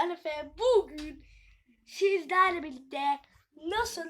Ben Efe bugün sizlerle birlikte nasıl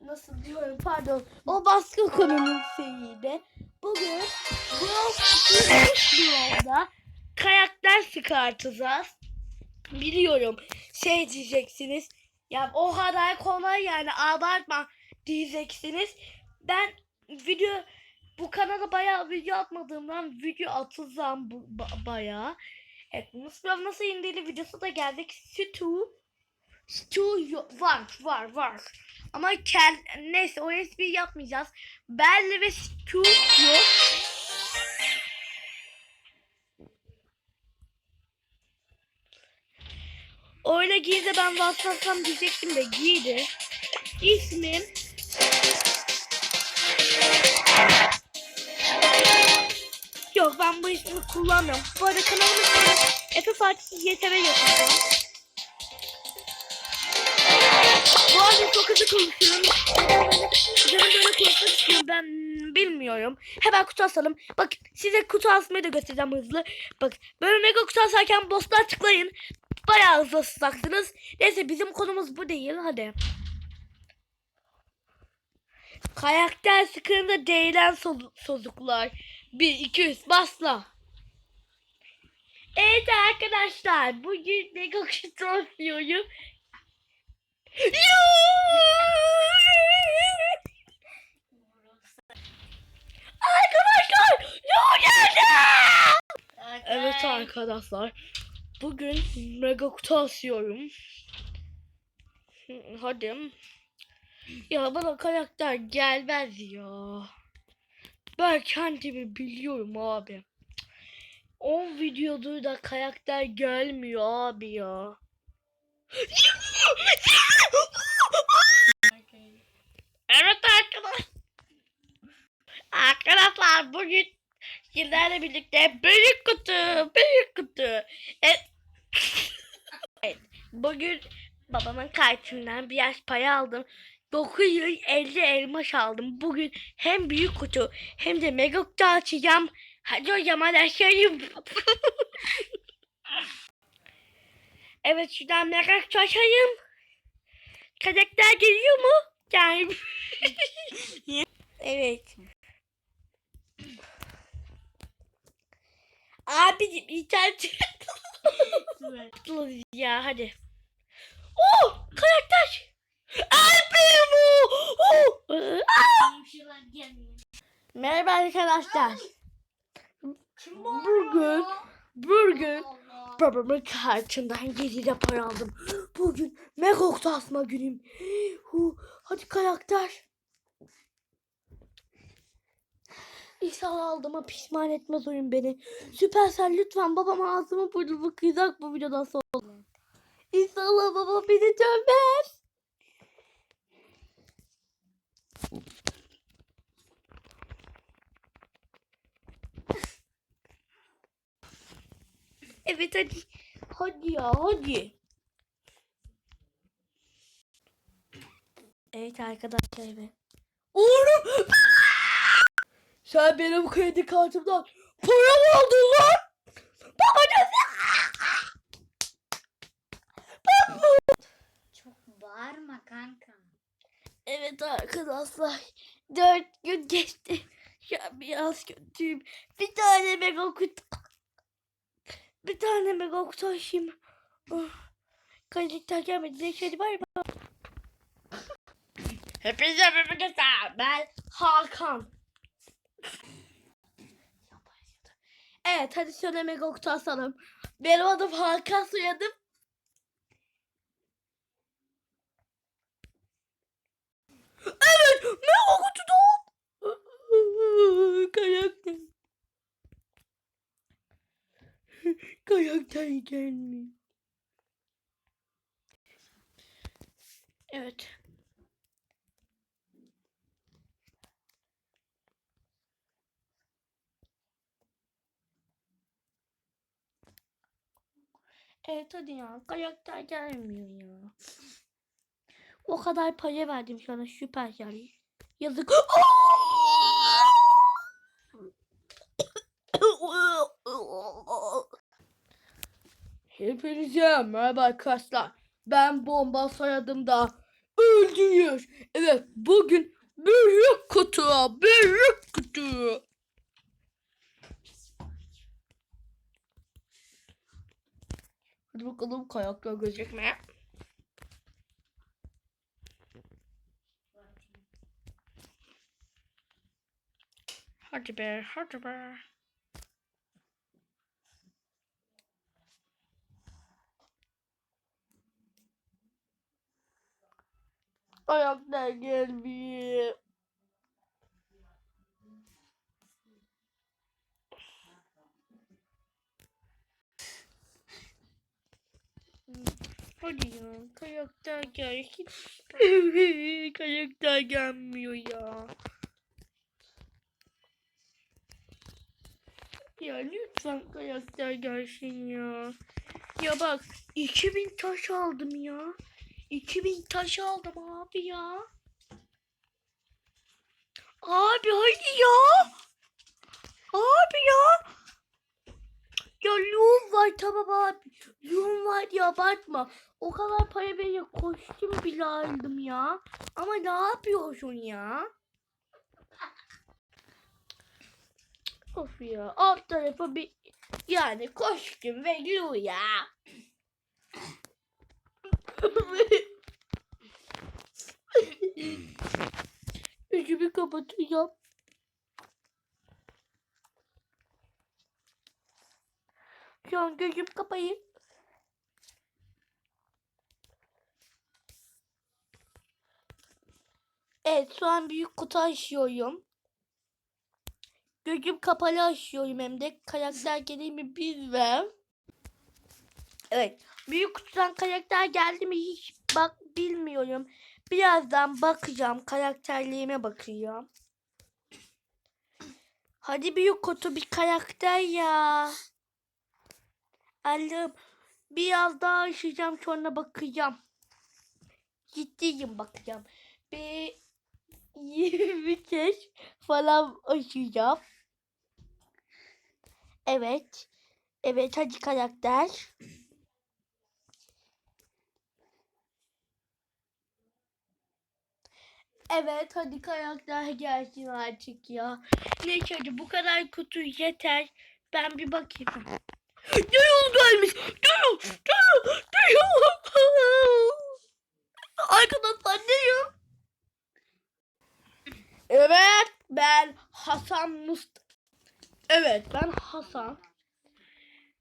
nasıl diyorum pardon o baskı konunun şeyiydi. Bugün Brawl karakter çıkartacağız. Biliyorum şey diyeceksiniz. Ya o kadar kolay yani abartma diyeceksiniz. Ben video bu kanala bayağı video atmadığımdan video atacağım bu, ba- bayağı. Evet nasıl nasıl indiği videosu da geldik. Stu Stu var var var. Ama kel neyse o yapmayacağız. Belli ve Stu yok. Öyle giydi ben WhatsApp'tan diyecektim de giydi. İsmim Yok ben bu ismi kullanmıyorum. Bu arada kanalımın ismi Efe Fatih YTV yapacağım. Bu arada çok hızlı konuşuyorum. Neden böyle konuşmak ben bilmiyorum. Hemen kutu asalım. Bak size kutu asmayı da göstereceğim hızlı. Bak böyle mega kutu asarken bosslar tıklayın. Bayağı hızlı asacaksınız. Neyse bizim konumuz bu değil. Hadi. Karakter sıkığında değilen so- sozuklar. 1 2 3 basla. Evet arkadaşlar bugün mega kutu yapıyorum. Arkadaşlar ne geldi? Evet arkadaşlar. Bugün asıyorum. Hı, Hadi. Ya bana karakter gelmez ya. Ben kendimi biliyorum abi. 10 videodur da karakter gelmiyor abi ya. Evet arkadaşlar. Arkadaşlar bugün sizlerle birlikte büyük kutu, büyük kutu. Evet. evet. Bugün babamın kartından biraz para aldım. 950 elmas aldım. Bugün hem büyük kutu hem de mega kutu açacağım. Hadi o zaman açayım. evet şuradan mega kutu açayım. Karakter geliyor mu? Yani. evet. Abicim internet ya hadi. Oh karakter. Abim o. Merhaba arkadaşlar. Bugün bugün babamın kartından geriye para aldım. Bugün mega kutu asma günüm. Hu, hadi karakter. İnşallah aldığıma pişman etmez oyun beni. Süpersel lütfen babam ağzımı burnumu kıyacak bu videodan sonra. İnşallah babam beni dönmez. Evet hadi. Hadi ya hadi. Evet arkadaşlar be. Oğlum. Sen benim kredi kartımdan para mı aldın lan? Baba ne? Çok bağırma kanka. Evet arkadaşlar. Dört gün geçti. Şu an biraz kötüyüm. Bir tane mega kutu. Bir tane mega açayım. Oh. Kalecikler gelmedi. Neyse hadi bay bay. Hepinize merhaba. Ben Hakan. Evet hadi şöyle mega kutu asalım. Benim adım Hakan soyadım. Evet mega kutuda. Karakter. Karakter gelmiyor. Evet. Evet hadi ya. Karakter gelmiyor ya. O kadar para verdim sana süper yani. Yazık. Hepinize merhaba arkadaşlar. Ben bomba soyadım da öldürüyor. Evet bugün büyük kutu, büyük kutu. Hadi bakalım kayaklar gözükmeye. Hadi be, hadi be. Ayaklar gelmiyor. Hadi ya, kayaklar gel. kayaklar gelmiyor ya. Ya lütfen kayaklar gelsin ya. Ya bak 2000 taş aldım ya. 2000 taş aldım abi ya. Abi hadi ya. Abi ya. Ya loom var tamam abi. Loom var ya abartma. O kadar para veriyor kostüm bile aldım ya. Ama ne yapıyorsun ya? Of ya alt tarafa bir yani kostüm ve Lu ya. Yüzümü kapatacağım. Şu an gözüm kapayın. Evet şu an büyük kutu açıyorum. Gözüm kapalı açıyorum hem de karakter geleyim mi bilmem. Evet. Büyük kutudan karakter geldi mi hiç bak bilmiyorum. Birazdan bakacağım. Karakterliğime bakacağım. Hadi büyük kutu bir karakter ya. Allah'ım. Biraz daha açacağım sonra bakacağım. Ciddiyim bakacağım. Bir 20 kez falan açacağım. Evet. Evet hadi karakter. Evet hadi karakter gelsin artık ya. Neyse hadi bu kadar kutu yeter. Ben bir bakayım. Duyul gelmiş. Duyul. Duyul. Duyul. Arkadaşlar duyul. Evet ben Hasan Must. Evet ben Hasan.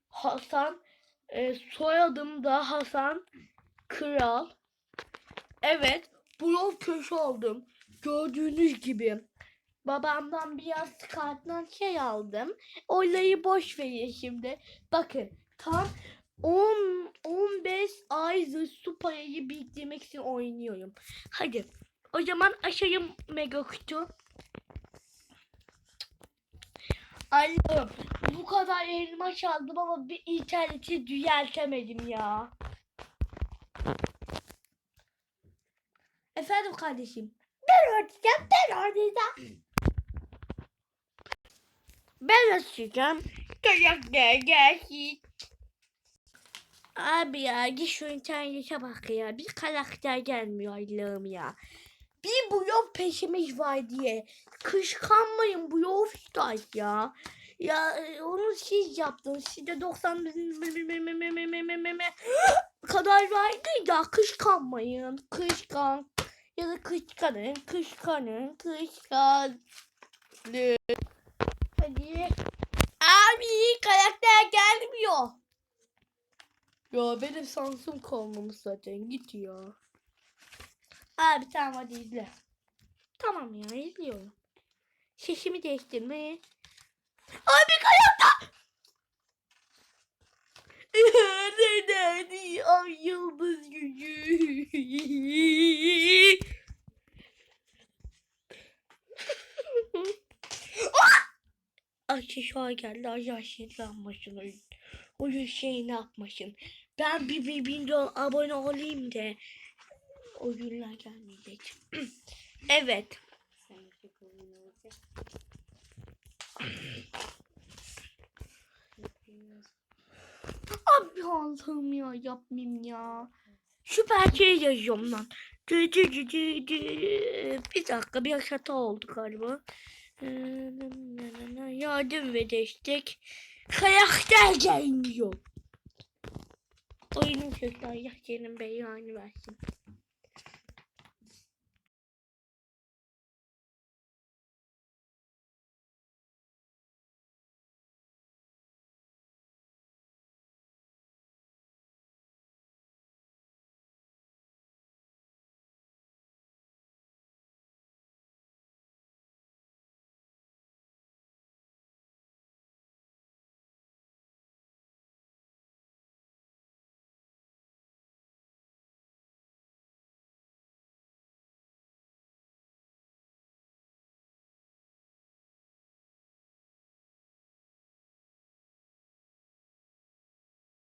Hasan e, soyadım da Hasan Kral. Evet blok köşe oldum. Gördüğünüz gibi. Babamdan biraz karttan şey aldım. Olayı boş verin şimdi. Bakın tam 10 15 aydır su parayı biriktirmek için oynuyorum. Hadi o zaman açayım mega kutu. Allah'ım bu kadar elma çaldım ama bir interneti düzeltemedim ya. Efendim kardeşim. Ben açacağım, ben oynayacağım. Ben açacağım. Karakter gelsin. Abi ya git şu internete bak ya. Bir karakter gelmiyor Allah'ım ya. Bir blok peşimiz var diye. Kışkanmayın blok style ya. Ya e, onu siz yaptınız. Sizde 90 kadar vardı ya kışkanmayın. Kışkan. Ya da kışkanın, kışkanın, kışkan. Hadi. Abi karakter gelmiyor. Ya benim Samsung kalmamış zaten git ya. Abi tamam hadi izle. Tamam ya izliyorum. Sesimi değiştirme. Abi karakter. Nerede? Ay yıldız gücü. Şişa geldi. Ay yaşlanmışsın. Oyun, oyun şey ne yapmışsın. Ben bir, bir milyon abone olayım da oyunlar gelmeyecek. evet. Abi Allah'ım ya yapmayayım ya. Süper şey yazıyorum lan. Bir dakika bir hata oldu galiba. Yardım ve destek. Karakter gelmiyor. Oyunun sesi Allah senin beyanı versin.